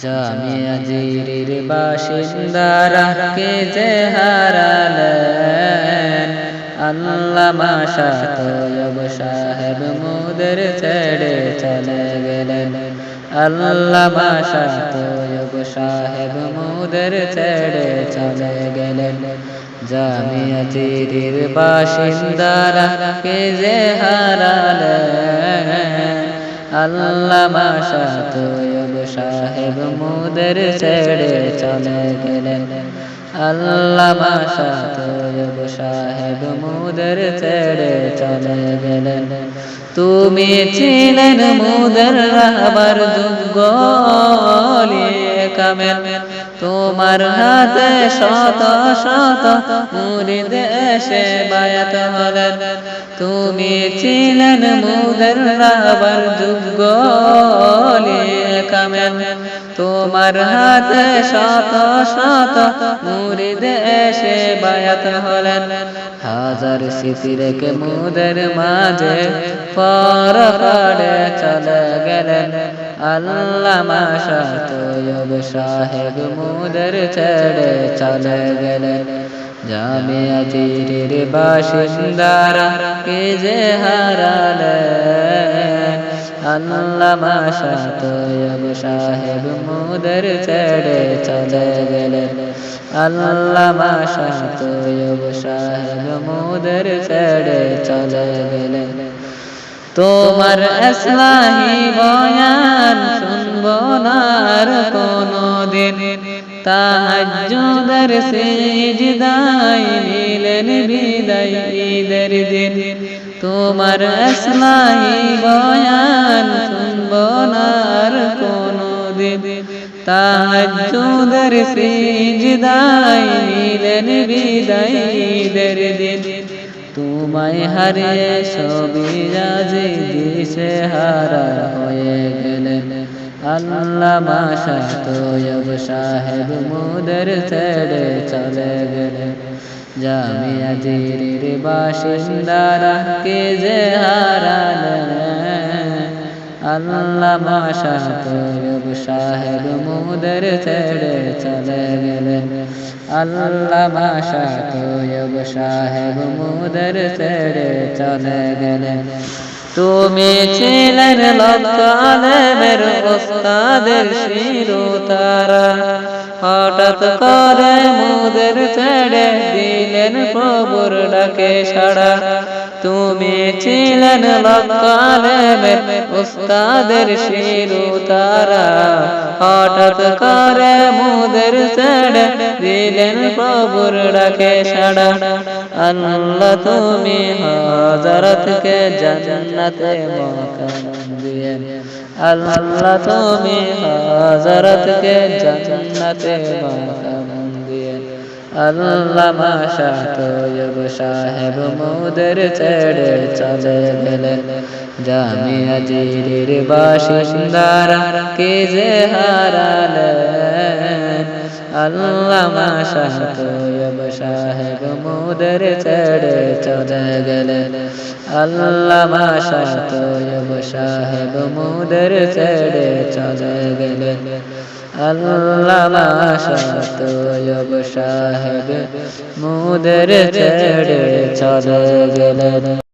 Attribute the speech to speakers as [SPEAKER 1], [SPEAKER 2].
[SPEAKER 1] জামিয়া জিরির বাসিন্দারা কে যে হারালেন আল্লামা শাতয়ব সাহেব মুদের ছেড়ে চলে গেলেন। আল্লামা শাতয়ব সাহেব মুদের ছেড়ে চলে গেলেন। জামিয়া জিরির বাসিন্দারা কে যে হারালেন আল্লামা সাহেব মুদের ছেড়ে চলে গেলেন আল্লামা শাতয়ব সাহেব মুদের ছেড়ে চলে গেলেন তুমি ছিলেন মুদের যোগ্য কামেল। তোমার হাতে শত শত মুরিদ এসে বায়াত হলেন। তুমি ছিলেন মুদের রাবার যোগ্য কামেল তোমার হাতে শত শত মুরিদ এসে বায়াত হলেন। হাজার স্মৃতি রেখে মুদের মাঝে পর পড়ে চলে গেলেন। আল্লামা শাতয়ব সাহেব মুদের ছেড়ে চলে গেলেন। জামিয়া জিরির বাসিন্দারা কে যে হারালেন? সাহেব মুদের ছেড়ে চলে গেলেন। আল্লামা সাহেব মুদের ছেড়ে চলে গেলেন। তোমার আসলাহি বয়ান শুনব না কোনো দিন তাহাজ্জুদের সিজদাই নিলেন বিদায় দিন। তোমার আসলাহি বয়ান শুনব না আর কোনো দিন। সিজদাই নিলেন বিদায় ঈদের দিন। তোমায় হারিয়ে সবই রাজি দিশে হারা হয়ে গেলেন। আল্লাহ মাশা তোয়ব সাহেব মুদের ছেড়ে চলে গেলেন। জামিয়া জিরির বাসিন্দারা কে যে হারালেন। আল্লাহ মাশা সাহেব মুদের ছেড়ে চলে গেলেন। আল্লাহ মাশা সাহেব মুদের ছেড়ে চলে গেলেন। তুমি ছিলেন লক্ষালেমের ওস্তাদের শিরু তারা হঠাৎ করে মুদের ছেড়ে দিলেন প্রভুর ডাকে সাড়া তুমি ছিলেন লক্ষালেমের ওস্তাদের শিরু তারা হঠাৎ করে মুদের ছেড়ে দিলেন প্রভুর ডাকে সাড়া আল্লাহ তুমি হজরতকে জান্নাতে আল্লাহ তুমি হজরতকে জান্নাতে আল্লাহ মাশা তোয়ব সাহেব মুদের ছেড়ে চলে গেলেন। জামিয়া জিরির বাসিন্দারা কে যে হারালেন? আল্লাহ মাশা তোয়ব সাহেব মুদের ছেড়ে চলে গেলেন। আল্লাহ মাশা তোয়ব সাহেব মুদের ছেড়ে চলে গেলেন। আল্লাহ মাশা তোয়ব সাহেব মুদের ছেড়ে চলে গেলেন।